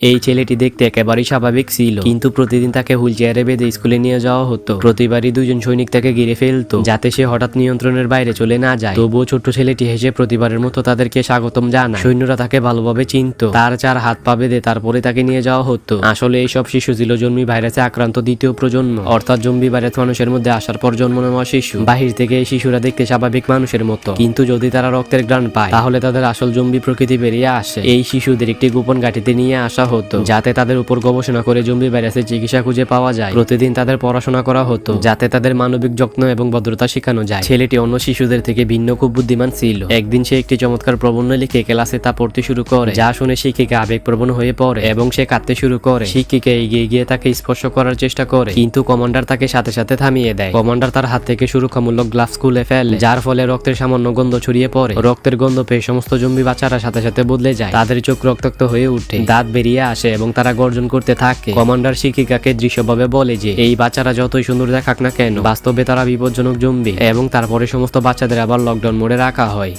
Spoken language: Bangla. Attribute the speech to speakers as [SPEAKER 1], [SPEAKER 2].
[SPEAKER 1] এই ছেলেটি দেখতে একেবারেই স্বাভাবিক ছিল। কিন্তু প্রতিদিন তাকে হুইল চেয়ারে বেঁধে স্কুলে নিয়ে যাওয়া হতো। প্রতিবারই দুজন সৈনিক তাকে ঘিরে ফেলতো। যাতে সে হঠাৎ নিয়ন্ত্রণের বাইরে চলে না যায়। তবুও ছোট্ট ছেলেটি হেসে প্রতিবারের মতো তাদেরকে স্বাগতম জানায়। সৈন্যরা তাকে ভালোভাবে চিনত। তার চার হাত পা বেঁধে তারপরে তাকে নিয়ে যাওয়া হতো। আসলে এইসব শিশু ছিল জন্মি ভাইরাসে আক্রান্ত দ্বিতীয় প্রজন্ম। অর্থাৎ জম্বি ভাইরাস মানুষের মধ্যে আসার পর জন্ম নেওয়া শিশু। বাহির থেকে এই শিশুরা দেখতে স্বাভাবিক মানুষের মতো। কিন্তু যদি তারা রক্তের গ্রাণ পায়, তাহলে তাদের আসল জম্বি প্রকৃতি বেরিয়ে আসে। এই শিশুদের একটি গোপন ঘাটিতে নিয়ে আসা হতো। যাতে তাদের উপর গবেষণা করে জম্বি ভাইরাসের চিকিৎসা খুঁজে পাওয়া যায়। প্রতিদিন তাদের পড়াশোনা করা হতো, যাতে তাদের মানবিক যত্ন এবং ভদ্রতা শেখানো যায়। ছেলেটি অন্য শিশুদের থেকে ভিন্ন, খুব বুদ্ধিমান ছিল। একদিন সে একটি চমৎকার প্রবন্ধ লিখে ক্লাসে তা পড়তে শুরু করে, যা শুনে শিক্ষিকা আবেগপ্রবণ হয়ে পড়ে এবং সে কাঁদতে শুরু করে। শিক্ষিকা এগিয়ে গিয়ে তাকে স্পর্শ করার চেষ্টা করে, কিন্তু কমান্ডার তাকে সাথে সাথে থামিয়ে দেয়। কমান্ডার তার হাত থেকে সুরক্ষামূলক গ্লাভস খুলে ফেলে, যার ফলে রক্তের সামান্য গন্ধ ছড়িয়ে পড়ে। রক্তের গন্ধ পেয়ে সমস্ত জম্বি বাচ্চারা সাথে সাথে বদলে যায়। তাদের চোখ রক্তাক্ত হয়ে উঠে দাঁত বেরিয়ে আসে এবং তারা গর্জন করতে থাকে। কমান্ডার শিক্ষিকাকে দৃশ্যভাবে বলে যে, এই বাচ্চারা যতই সুন্দর দেখাক না কেন, বাস্তবে তারা বিপজ্জনক জম্বি এবং তারপরে সমস্ত বাচ্চাদের আবার লকডাউন মোডে রাখা হয়।